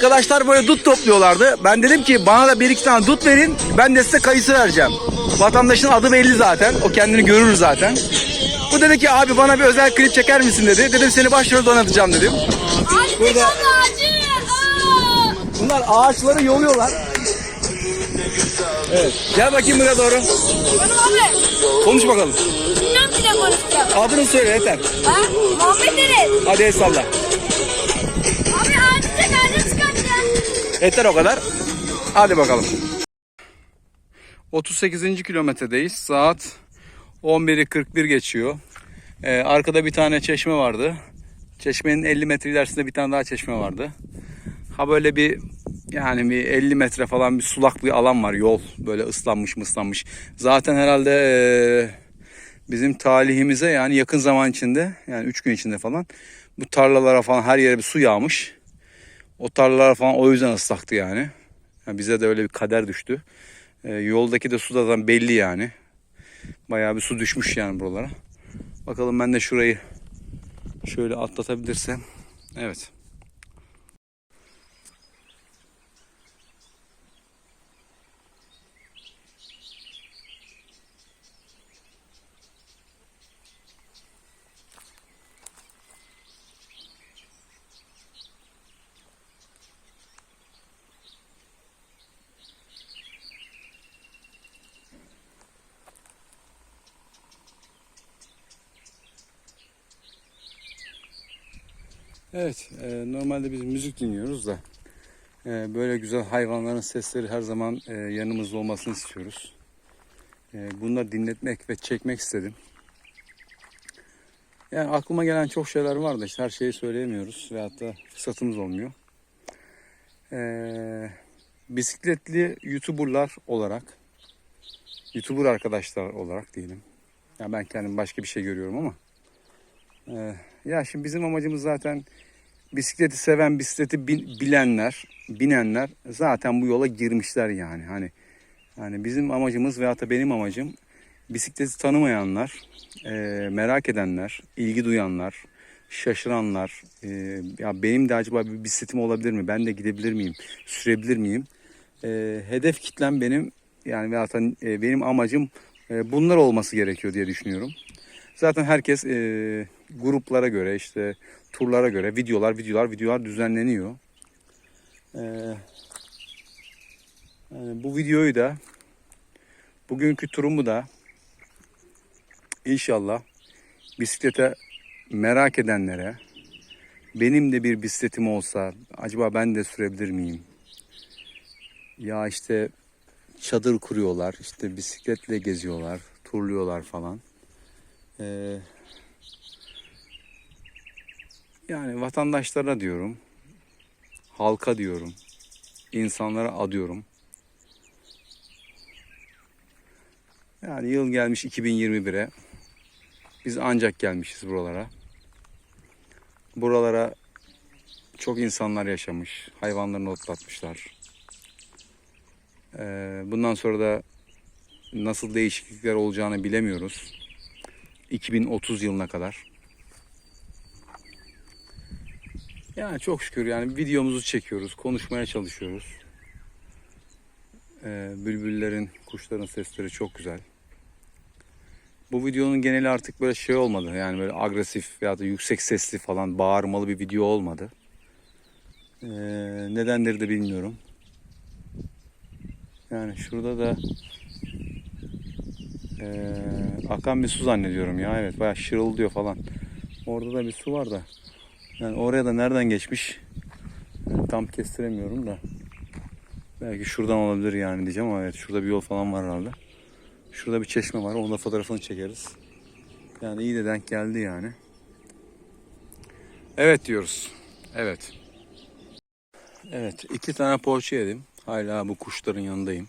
geçiyor. 63 kilometre. Arkadaşlar böyle dut topluyorlardı. Ben dedim ki bana da bir iki tane dut verin. Ben de size kayısı vereceğim. Vatandaşın adı belli zaten. O kendini görür zaten. Bu dedi ki abi bana bir özel klip çeker misin dedi. Dedim seni başrolde oynatacağım dedim. Ağacı Burada- ağacı. Bunlar ağaçları yoluyorlar. Evet. Gel bakayım buraya doğru. Abi. Konuş bakalım. Adını söyle yeter. Ha? Muhammed Deniz. Hadi el salla. Yeter o kadar. Hadi bakalım. 38. kilometredeyiz. Saat 11'i 41 geçiyor. Ee, arkada bir tane çeşme vardı. Çeşmenin 50 metre ilerisinde bir tane daha çeşme vardı. Ha böyle bir yani bir 50 metre falan bir sulak bir alan var. Yol böyle ıslanmış mıslanmış. Zaten herhalde ee, bizim talihimize yani yakın zaman içinde yani 3 gün içinde falan bu tarlalara falan her yere bir su yağmış. O tarlalar falan o yüzden ıslaktı yani. Yani bize de öyle bir kader düştü. Ee, yoldaki de su da belli yani. Bayağı bir su düşmüş yani buralara. Bakalım ben de şurayı şöyle atlatabilirsem. Evet. Evet, e, normalde biz müzik dinliyoruz da e, böyle güzel hayvanların sesleri her zaman e, yanımızda olmasını istiyoruz. E, bunları dinletmek ve çekmek istedim. Yani aklıma gelen çok şeyler var da işte her şeyi söyleyemiyoruz veyahut da fırsatımız olmuyor. E, bisikletli YouTuber'lar olarak, YouTuber arkadaşlar olarak diyelim. Yani ben kendim başka bir şey görüyorum ama ee, ya şimdi bizim amacımız zaten bisikleti seven, bisikleti bilenler, binenler zaten bu yola girmişler yani. Hani yani bizim amacımız veyahut da benim amacım bisikleti tanımayanlar, e, merak edenler, ilgi duyanlar, şaşıranlar. e, ya benim de acaba bir bisikletim olabilir mi? Ben de gidebilir miyim? Sürebilir miyim? E, hedef kitlem benim yani veyahut da e, benim amacım e, bunlar olması gerekiyor diye düşünüyorum. Zaten herkes e, gruplara göre işte turlara göre videolar videolar videolar düzenleniyor. E, yani bu videoyu da bugünkü turumu da inşallah bisiklete merak edenlere benim de bir bisikletim olsa acaba ben de sürebilir miyim? Ya işte çadır kuruyorlar, işte bisikletle geziyorlar, turluyorlar falan. Ee, yani vatandaşlara diyorum, halka diyorum, insanlara adıyorum. Yani yıl gelmiş 2021'e. Biz ancak gelmişiz buralara. Buralara çok insanlar yaşamış, hayvanlarını otlatmışlar. Ee, bundan sonra da nasıl değişiklikler olacağını bilemiyoruz. 2030 yılına kadar. Yani çok şükür yani videomuzu çekiyoruz, konuşmaya çalışıyoruz. Ee, bülbüllerin, kuşların sesleri çok güzel. Bu videonun geneli artık böyle şey olmadı. Yani böyle agresif veya da yüksek sesli falan bağırmalı bir video olmadı. Ee, nedenleri de bilmiyorum. Yani şurada da ee, akan bir su zannediyorum ya. Evet bayağı şırıldıyor falan. Orada da bir su var da. Yani oraya da nereden geçmiş? Yani tam kestiremiyorum da. Belki şuradan olabilir yani diyeceğim ama evet şurada bir yol falan var herhalde. Şurada bir çeşme var. Onun da fotoğrafını çekeriz. Yani iyi de denk geldi yani. Evet diyoruz. Evet. Evet iki tane poğaça yedim. Hala bu kuşların yanındayım.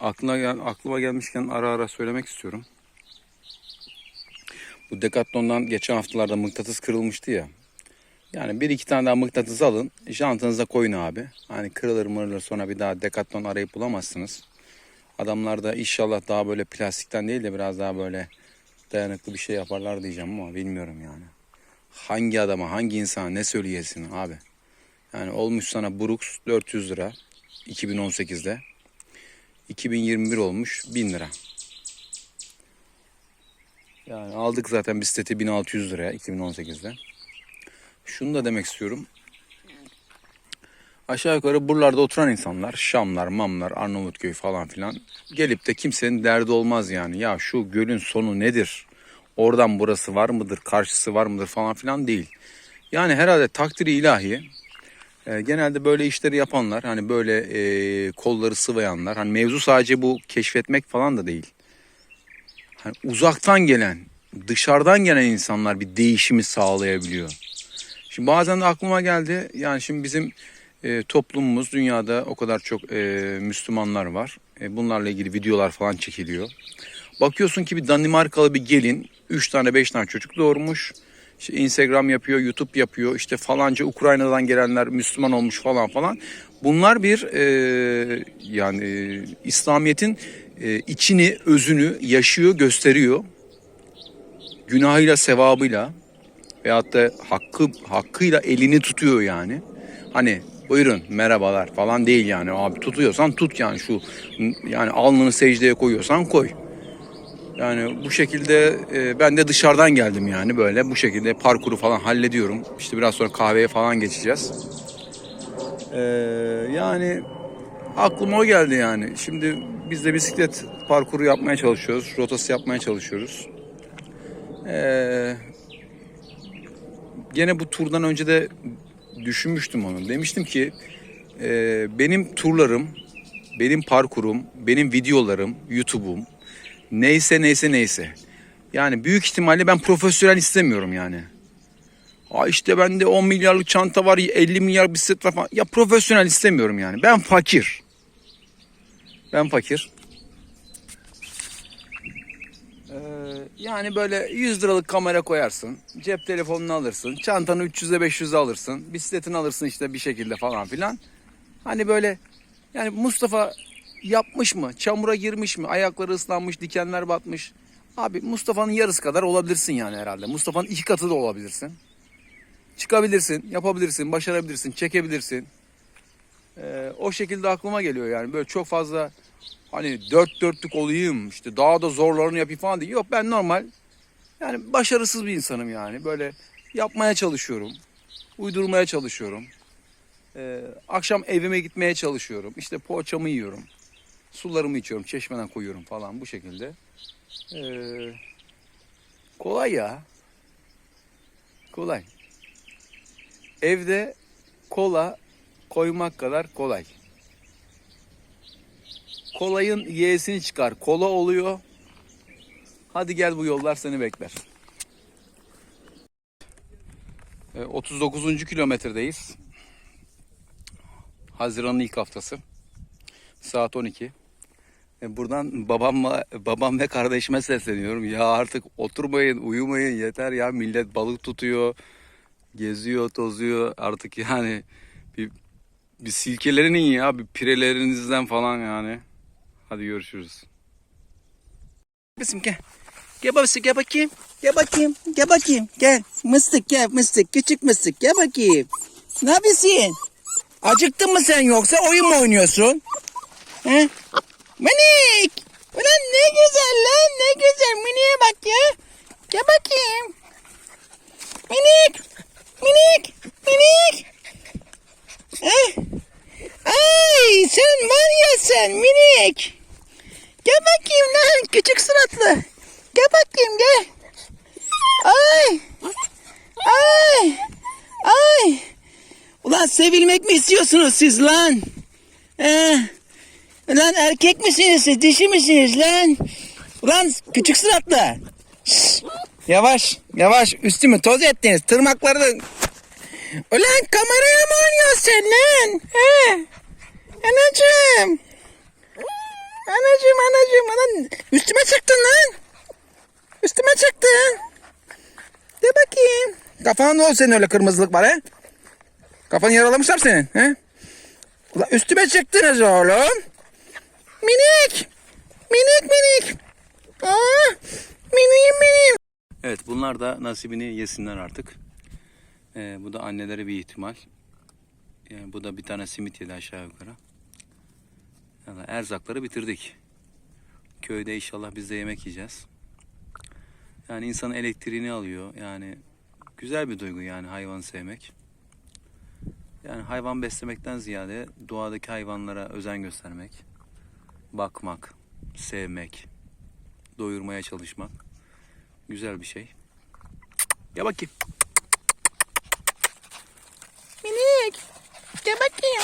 Aklına gel, aklıma gelmişken ara ara söylemek istiyorum. Bu Decathlon'dan geçen haftalarda mıknatıs kırılmıştı ya. Yani bir iki tane daha mıknatıs alın. Jantınıza koyun abi. Hani kırılır mırılır sonra bir daha Decathlon arayıp bulamazsınız. Adamlar da inşallah daha böyle plastikten değil de biraz daha böyle dayanıklı bir şey yaparlar diyeceğim ama bilmiyorum yani. hangi adama, hangi insana ne söyleyesin abi? Yani olmuş sana Brooks 400 lira 2018'de. 2021 olmuş 1000 lira. Yani aldık zaten bisikleti 1600 liraya 2018'de. Şunu da demek istiyorum. Aşağı yukarı buralarda oturan insanlar, Şamlar, Mamlar, Arnavutköy falan filan gelip de kimsenin derdi olmaz yani. Ya şu gölün sonu nedir? Oradan burası var mıdır, karşısı var mıdır falan filan değil. Yani herhalde takdiri ilahi e, genelde böyle işleri yapanlar, hani böyle e, kolları sıvayanlar, hani mevzu sadece bu keşfetmek falan da değil. Hani uzaktan gelen, dışarıdan gelen insanlar bir değişimi sağlayabiliyor. Şimdi bazen de aklıma geldi. Yani şimdi bizim e, toplumumuz dünyada o kadar çok e, Müslümanlar var. E, bunlarla ilgili videolar falan çekiliyor. Bakıyorsun ki bir Danimarkalı bir gelin 3 tane 5 tane çocuk doğurmuş. İşte Instagram yapıyor, YouTube yapıyor. İşte falanca Ukrayna'dan gelenler Müslüman olmuş falan falan. Bunlar bir e, yani İslamiyet'in e, içini, özünü yaşıyor, gösteriyor. Günahıyla, sevabıyla veyahut da hakkı hakkıyla elini tutuyor yani. Hani buyurun merhabalar falan değil yani. Abi tutuyorsan tut yani şu yani alnını secdeye koyuyorsan koy. Yani bu şekilde e, ben de dışarıdan geldim yani böyle bu şekilde parkuru falan hallediyorum. İşte biraz sonra kahveye falan geçeceğiz. Ee, yani aklıma o geldi yani. Şimdi biz de bisiklet parkuru yapmaya çalışıyoruz. Rotası yapmaya çalışıyoruz. Ee, gene bu turdan önce de düşünmüştüm onu. Demiştim ki e, benim turlarım, benim parkurum, benim videolarım, YouTube'um neyse neyse neyse. Yani büyük ihtimalle ben profesyonel istemiyorum yani. Aa işte bende 10 milyarlık çanta var, 50 milyar bisiklet var falan. Ya profesyonel istemiyorum yani. Ben fakir. Ben fakir. Ee, yani böyle 100 liralık kamera koyarsın. Cep telefonunu alırsın. Çantanı 300'e 500'e alırsın. Bisikletini alırsın işte bir şekilde falan filan. Hani böyle yani Mustafa yapmış mı? Çamura girmiş mi? Ayakları ıslanmış, dikenler batmış. Abi Mustafa'nın yarısı kadar olabilirsin yani herhalde. Mustafa'nın iki katı da olabilirsin. Çıkabilirsin, yapabilirsin, başarabilirsin, çekebilirsin. Ee, o şekilde aklıma geliyor yani. Böyle çok fazla hani dört dörtlük olayım, işte daha da zorlarını yapayım falan değil. Yok ben normal yani başarısız bir insanım yani. Böyle yapmaya çalışıyorum. Uydurmaya çalışıyorum. Ee, akşam evime gitmeye çalışıyorum. İşte poğaçamı yiyorum. Sularımı içiyorum. Çeşmeden koyuyorum falan bu şekilde. Ee, kolay ya. Kolay. Evde kola koymak kadar kolay. Kolayın y'sini çıkar. Kola oluyor. Hadi gel bu yollar seni bekler. Ee, 39. kilometredeyiz. Haziran'ın ilk haftası. Saat 12. E, Buradan babamla, babam ve kardeşime sesleniyorum. Ya artık oturmayın, uyumayın yeter ya. Millet balık tutuyor, geziyor, tozuyor. Artık yani bir, bir silkelerin ya, bir pirelerinizden falan yani. Hadi görüşürüz. Bizim gel. Gel babası gel bakayım. Gel bakayım. Gel bakayım. Gel. Mıstık gel mıstık. Küçük mıstık. Gel bakayım. Ne yapıyorsun? Acıktın mı sen yoksa oyun mu oynuyorsun? He? Minik. Ulan ne güzel lan ne güzel. Mini'ye bak ya. Gel bakayım. Minik. Minik. Minik. Eh. Ay sen var ya sen minik. Gel bakayım lan küçük suratlı. Gel bakayım gel. Ay. Ay. Ay. Ulan sevilmek mi istiyorsunuz siz lan? Ee, lan erkek misiniz siz dişi misiniz lan? Ulan küçük suratlı. Şşş, Yavaş yavaş üstümü toz ettiniz tırmakları da... Ulan kameraya mı oynuyorsun sen lan? He? Anacığım. Anacığım anacığım anan üstüme çıktın lan. Üstüme çıktın. De bakayım. Kafan ne oldu senin öyle kırmızılık var he? Kafanı yaralamışlar senin he? Ulan üstüme çıktınız oğlum. Minik. Minik minik. Aa, miniğim benim. Evet bunlar da nasibini yesinler artık. Ee, bu da anneleri bir ihtimal. Yani bu da bir tane simit yedi aşağı yukarı. Yani erzakları bitirdik. Köyde inşallah biz de yemek yiyeceğiz. Yani insanın elektriğini alıyor. Yani güzel bir duygu yani hayvan sevmek. Yani hayvan beslemekten ziyade doğadaki hayvanlara özen göstermek, bakmak, sevmek, doyurmaya çalışmak güzel bir şey. Gel bakayım. Minik. Gel bakayım.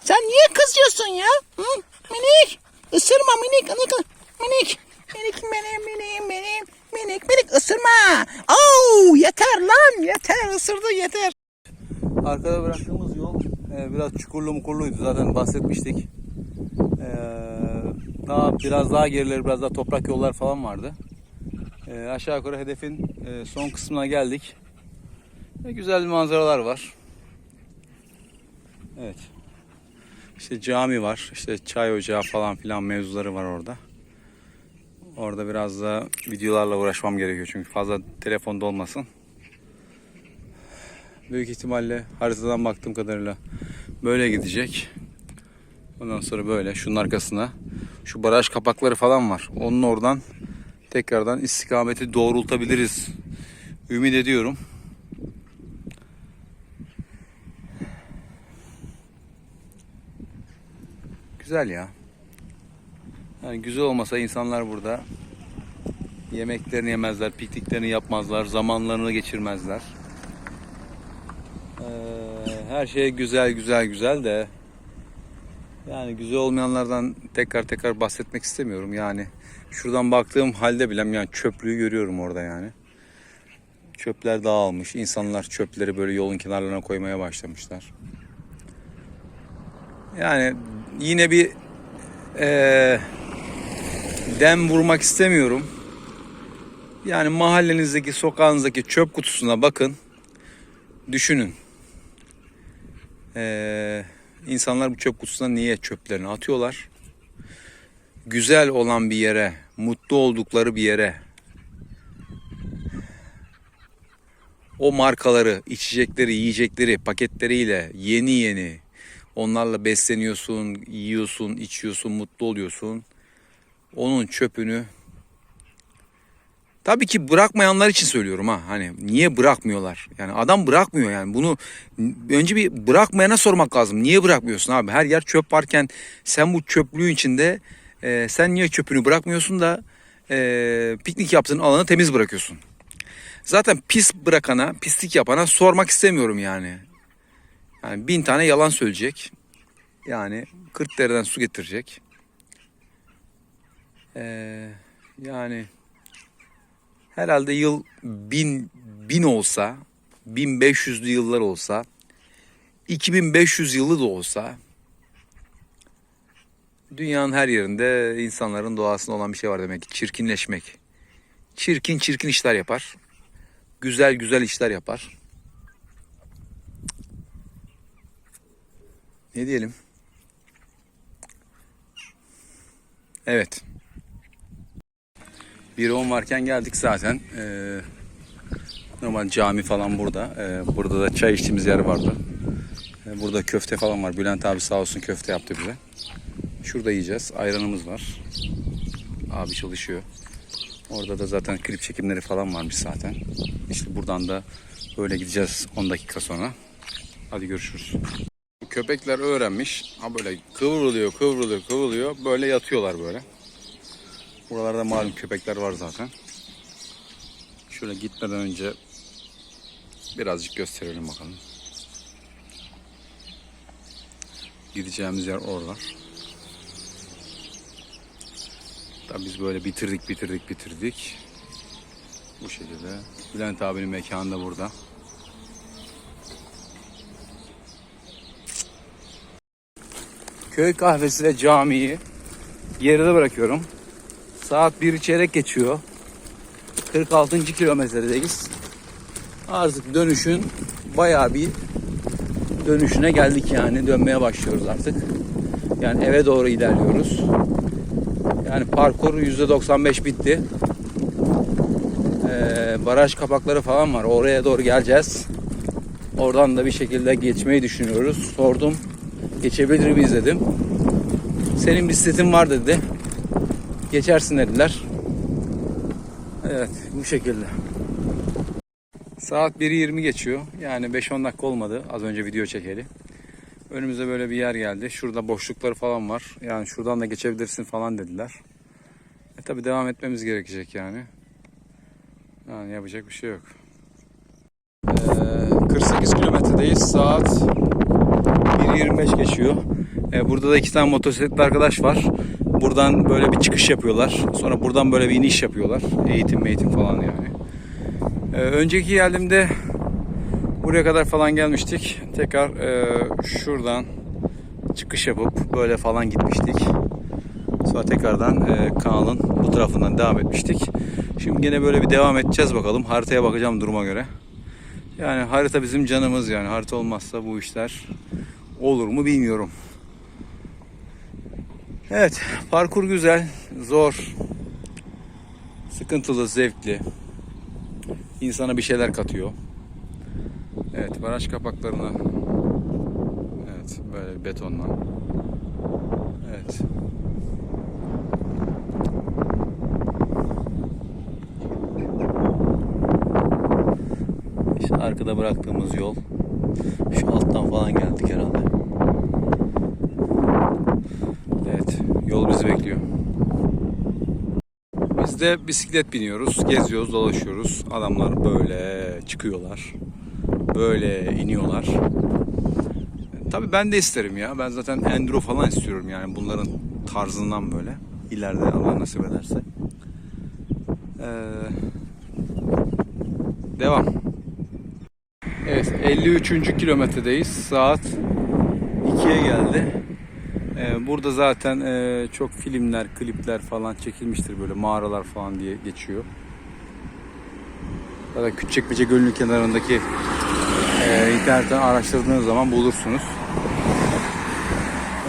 Sen niye kızıyorsun ya? Hı? Minik. Isırma minik. Minik. Minik. Minik benim benim benim. Minik minik ısırma. Oo yeter lan yeter ısırdı yeter. Arkada bıraktığımız yol e, biraz çukurlu mukurluydu zaten bahsetmiştik. E, daha biraz daha gerileri biraz daha toprak yollar falan vardı. E, aşağı yukarı hedefin e, son kısmına geldik. E, güzel manzaralar var. Evet. İşte cami var, işte çay ocağı falan filan mevzuları var orada. Orada biraz da videolarla uğraşmam gerekiyor çünkü fazla telefonda olmasın. Büyük ihtimalle haritadan baktığım kadarıyla böyle gidecek. Ondan sonra böyle şunun arkasına şu baraj kapakları falan var. Onun oradan tekrardan istikameti doğrultabiliriz. Ümit ediyorum. Güzel ya. Yani güzel olmasa insanlar burada yemeklerini yemezler, pikniklerini yapmazlar, zamanlarını geçirmezler. Ee, her şey güzel güzel güzel de yani güzel olmayanlardan tekrar tekrar bahsetmek istemiyorum. Yani şuradan baktığım halde bile yani çöplüğü görüyorum orada yani. Çöpler dağılmış. İnsanlar çöpleri böyle yolun kenarlarına koymaya başlamışlar. Yani yine bir eee, dem vurmak istemiyorum. Yani mahallenizdeki, sokağınızdaki çöp kutusuna bakın. Düşünün. Ee, insanlar bu çöp kutusuna niye çöplerini atıyorlar? Güzel olan bir yere, mutlu oldukları bir yere o markaları, içecekleri, yiyecekleri paketleriyle yeni yeni onlarla besleniyorsun, yiyorsun, içiyorsun, mutlu oluyorsun. Onun çöpünü Tabii ki bırakmayanlar için söylüyorum ha. Hani niye bırakmıyorlar? Yani adam bırakmıyor yani. Bunu önce bir bırakmayana sormak lazım. Niye bırakmıyorsun abi? Her yer çöp varken sen bu çöplüğün içinde e, sen niye çöpünü bırakmıyorsun da e, piknik yaptığın alanı temiz bırakıyorsun? Zaten pis bırakana, pislik yapana sormak istemiyorum yani. Yani bin tane yalan söyleyecek. Yani 40 dereden su getirecek. Ee, yani herhalde yıl bin, bin olsa, 1500'lü yıllar olsa, 2500 yılı da olsa dünyanın her yerinde insanların doğasında olan bir şey var demek ki çirkinleşmek. Çirkin çirkin işler yapar. Güzel güzel işler yapar. Ne diyelim? Evet. 1.10 varken geldik zaten. Ee, normal cami falan burada. Ee, burada da çay içtiğimiz yer vardı. Ee, burada köfte falan var. Bülent abi sağ olsun köfte yaptı bize. Şurada yiyeceğiz. Ayranımız var. Abi çalışıyor. Orada da zaten klip çekimleri falan varmış zaten. İşte buradan da böyle gideceğiz 10 dakika sonra. Hadi görüşürüz. Köpekler öğrenmiş. Ha böyle kıvrılıyor, kıvrılıyor, kıvrılıyor. Böyle yatıyorlar böyle. Buralarda malum köpekler var zaten. Şöyle gitmeden önce birazcık gösterelim bakalım. Gideceğimiz yer oralar. Tabii biz böyle bitirdik, bitirdik, bitirdik. Bu şekilde. Bülent abinin mekanı da burada. Köy kahvesi ve camiyi geride bırakıyorum. Saat bir çeyrek geçiyor. 46. kilometredeyiz. Artık dönüşün bayağı bir dönüşüne geldik yani. Dönmeye başlıyoruz artık. Yani eve doğru ilerliyoruz. Yani parkur %95 bitti. Ee, baraj kapakları falan var. Oraya doğru geleceğiz. Oradan da bir şekilde geçmeyi düşünüyoruz. Sordum. Geçebilir miyiz dedim. Senin bisikletin var dedi. Geçersin dediler. Evet bu şekilde. Saat 1.20 geçiyor. Yani 5-10 dakika olmadı az önce video çekeli. Önümüze böyle bir yer geldi. Şurada boşlukları falan var. Yani şuradan da geçebilirsin falan dediler. E tabi devam etmemiz gerekecek yani. Yani yapacak bir şey yok. Ee, 48 kilometredeyiz. Saat 1.25 geçiyor. Ee, burada da iki tane motosikletli arkadaş var. Buradan böyle bir çıkış yapıyorlar. Sonra buradan böyle bir iniş yapıyorlar. Eğitim eğitim falan yani. Ee, önceki geldiğimde buraya kadar falan gelmiştik. Tekrar e, şuradan çıkış yapıp böyle falan gitmiştik. Sonra tekrardan e, kanalın bu tarafından devam etmiştik. Şimdi yine böyle bir devam edeceğiz bakalım. Haritaya bakacağım duruma göre. Yani harita bizim canımız yani. Harita olmazsa bu işler olur mu bilmiyorum. Evet, parkur güzel, zor, sıkıntılı, zevkli. İnsana bir şeyler katıyor. Evet, baraj kapaklarına Evet, böyle betonla. Evet. İşte arkada bıraktığımız yol. Şu alttan falan geldik herhalde. Evet, yol bizi bekliyor. Biz de bisiklet biniyoruz, geziyoruz, dolaşıyoruz. Adamlar böyle çıkıyorlar. Böyle iniyorlar. Tabii ben de isterim ya. Ben zaten enduro falan istiyorum yani bunların tarzından böyle. İleride Allah nasip ederse. Ee, devam. Evet 53. kilometredeyiz. Saat 2'ye geldi. Ee, burada zaten e, çok filmler, klipler falan çekilmiştir böyle mağaralar falan diye geçiyor. Da Küçükçekmece Gölü'nün kenarındaki e, internetten araştırdığınız zaman bulursunuz.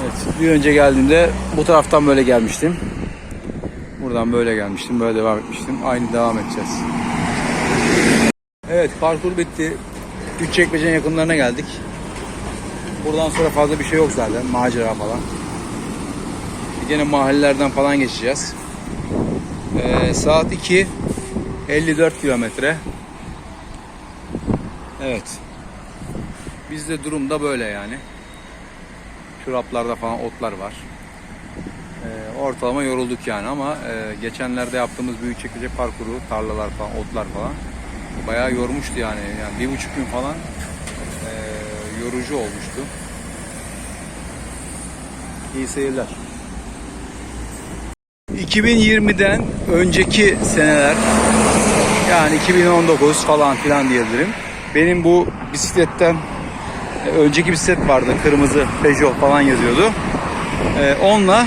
Evet, bir önce geldiğimde bu taraftan böyle gelmiştim. Buradan böyle gelmiştim, böyle devam etmiştim. Aynı devam edeceğiz. Evet, parkur bitti. Küçükçekmece'nin yakınlarına geldik. Buradan sonra fazla bir şey yok zaten, macera falan. Yine mahallelerden falan geçeceğiz. Ee, saat 2, 54 kilometre. Evet. Bizde durum da böyle yani. Çoraplarda falan otlar var. Ee, ortalama yorulduk yani ama e, geçenlerde yaptığımız büyük çekici parkuru, tarlalar falan, otlar falan bayağı yormuştu yani. Yani bir buçuk gün falan yorucu olmuştu. İyi seyirler. 2020'den önceki seneler yani 2019 falan filan diyebilirim. Benim bu bisikletten önceki bisiklet vardı kırmızı Peugeot falan yazıyordu. Ee, onunla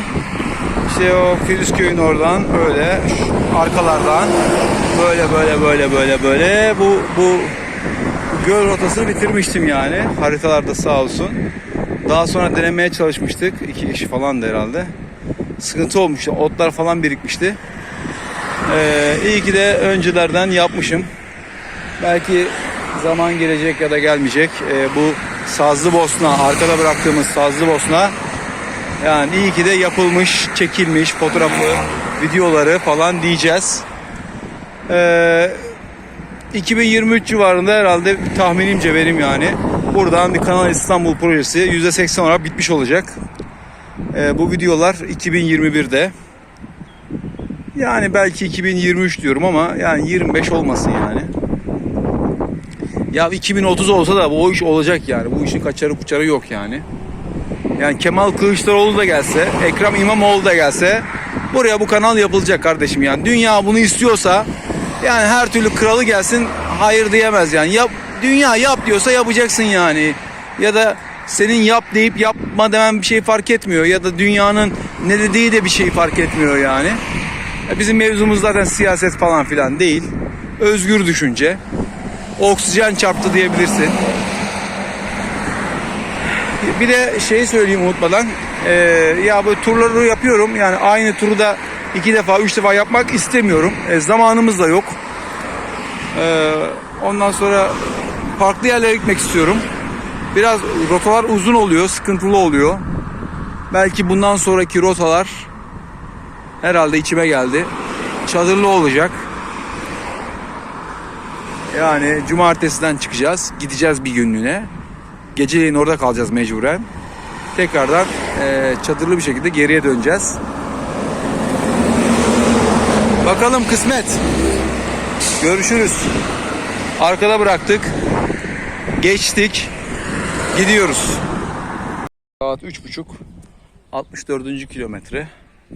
işte o Filizköy'ün oradan öyle şu arkalardan böyle böyle böyle böyle böyle bu bu göl rotasını bitirmiştim yani haritalarda sağ olsun. Daha sonra denemeye çalışmıştık. iki kişi falan da herhalde. Sıkıntı olmuştu. Otlar falan birikmişti. Ee, iyi ki de öncelerden yapmışım. Belki zaman gelecek ya da gelmeyecek. Ee, bu Sazlı Bosna, arkada bıraktığımız Sazlı Bosna yani iyi ki de yapılmış, çekilmiş fotoğrafı, videoları falan diyeceğiz. Ee, 2023 civarında herhalde tahminimce benim yani. Buradan bir Kanal İstanbul projesi %80 olarak bitmiş olacak. Ee, bu videolar 2021'de. Yani belki 2023 diyorum ama yani 25 olmasın yani. Ya 2030 olsa da bu iş olacak yani. Bu işin kaçarı kuçarı yok yani. Yani Kemal Kılıçdaroğlu da gelse, Ekrem İmamoğlu da gelse buraya bu kanal yapılacak kardeşim yani. Dünya bunu istiyorsa yani her türlü kralı gelsin hayır diyemez yani. Yap, dünya yap diyorsa yapacaksın yani. Ya da senin yap deyip yapma demen bir şey fark etmiyor. Ya da dünyanın ne dediği de bir şey fark etmiyor yani. Ya Bizim mevzumuz zaten siyaset falan filan değil. Özgür düşünce. Oksijen çarptı diyebilirsin. Bir de şey söyleyeyim unutmadan. Ee, ya bu turları yapıyorum. Yani aynı turu da iki defa, üç defa yapmak istemiyorum. E, zamanımız da yok. Ee, ondan sonra farklı yerlere gitmek istiyorum. Biraz rotalar uzun oluyor, sıkıntılı oluyor. Belki bundan sonraki rotalar herhalde içime geldi. Çadırlı olacak. Yani cumartesiden çıkacağız. Gideceğiz bir günlüğüne. Geceleyin orada kalacağız mecburen. Tekrardan eee, çadırlı bir şekilde geriye döneceğiz. Bakalım kısmet. Görüşürüz. Arkada bıraktık. Geçtik. Gidiyoruz. Saat üç buçuk. 64. kilometre.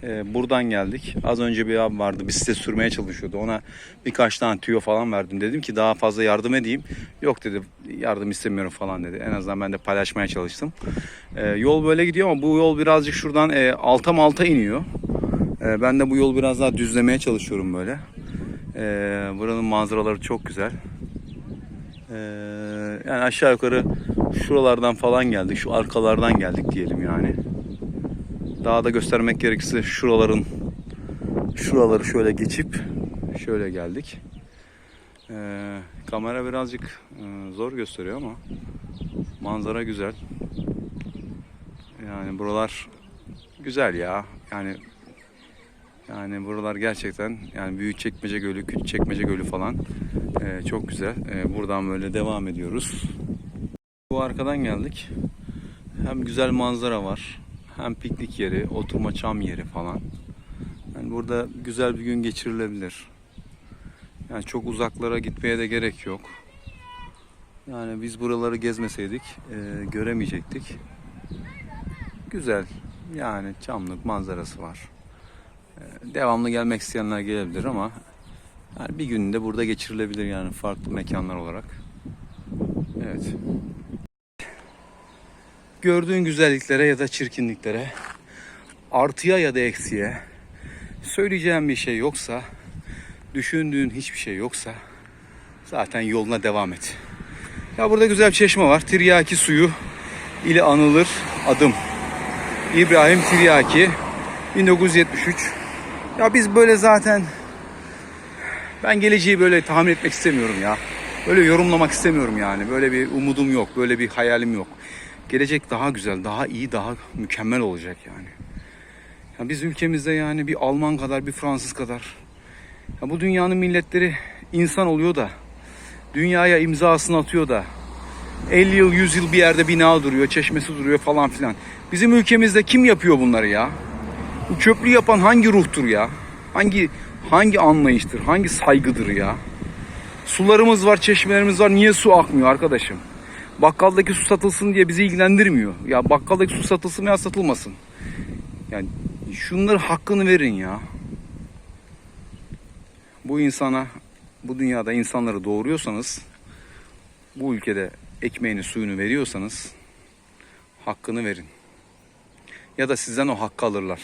Ee, buradan geldik. Az önce bir abi vardı bisiklet sürmeye çalışıyordu. Ona birkaç tane tüyo falan verdim. Dedim ki daha fazla yardım edeyim. Yok dedi yardım istemiyorum falan dedi. En azından ben de paylaşmaya çalıştım. Ee, yol böyle gidiyor ama bu yol birazcık şuradan e, alta malta iniyor. Ee, ben de bu yol biraz daha düzlemeye çalışıyorum böyle. Ee, buranın manzaraları çok güzel. Ee, yani aşağı yukarı şuralardan falan geldik. Şu arkalardan geldik diyelim yani. Daha da göstermek gerekirse şuraların şuraları şöyle geçip şöyle geldik. Ee, kamera birazcık e, zor gösteriyor ama manzara güzel. Yani buralar güzel ya. Yani yani buralar gerçekten yani Büyükçekmece Gölü, Küçükçekmece Gölü falan e, çok güzel. E, buradan böyle devam ediyoruz. Bu arkadan geldik. Hem güzel manzara var, hem piknik yeri, oturma çam yeri falan. Yani burada güzel bir gün geçirilebilir. Yani çok uzaklara gitmeye de gerek yok. Yani biz buraları gezmeseydik e, göremeyecektik. Güzel. Yani çamlık manzarası var. E, devamlı gelmek isteyenler gelebilir ama yani bir günde burada geçirilebilir yani farklı mekanlar olarak. Evet. Gördüğün güzelliklere ya da çirkinliklere, artıya ya da eksiye söyleyeceğim bir şey yoksa, düşündüğün hiçbir şey yoksa zaten yoluna devam et. Ya burada güzel bir çeşme var. Tiryaki suyu ile anılır adım. İbrahim Tiryaki 1973. Ya biz böyle zaten ben geleceği böyle tahmin etmek istemiyorum ya. Böyle yorumlamak istemiyorum yani. Böyle bir umudum yok. Böyle bir hayalim yok. Gelecek daha güzel, daha iyi, daha mükemmel olacak yani. Ya biz ülkemizde yani bir Alman kadar, bir Fransız kadar. Ya bu dünyanın milletleri insan oluyor da dünyaya imzasını atıyor da 50 yıl 100 yıl bir yerde bina duruyor, çeşmesi duruyor falan filan. Bizim ülkemizde kim yapıyor bunları ya? Bu köprü yapan hangi ruhtur ya? Hangi hangi anlayıştır? Hangi saygıdır ya? Sularımız var, çeşmelerimiz var. Niye su akmıyor arkadaşım? Bakkaldaki su satılsın diye bizi ilgilendirmiyor. Ya bakkaldaki su satılsın veya satılmasın. Yani şunları hakkını verin ya. Bu insana, bu dünyada insanları doğuruyorsanız, bu ülkede ekmeğini suyunu veriyorsanız hakkını verin. Ya da sizden o hakkı alırlar.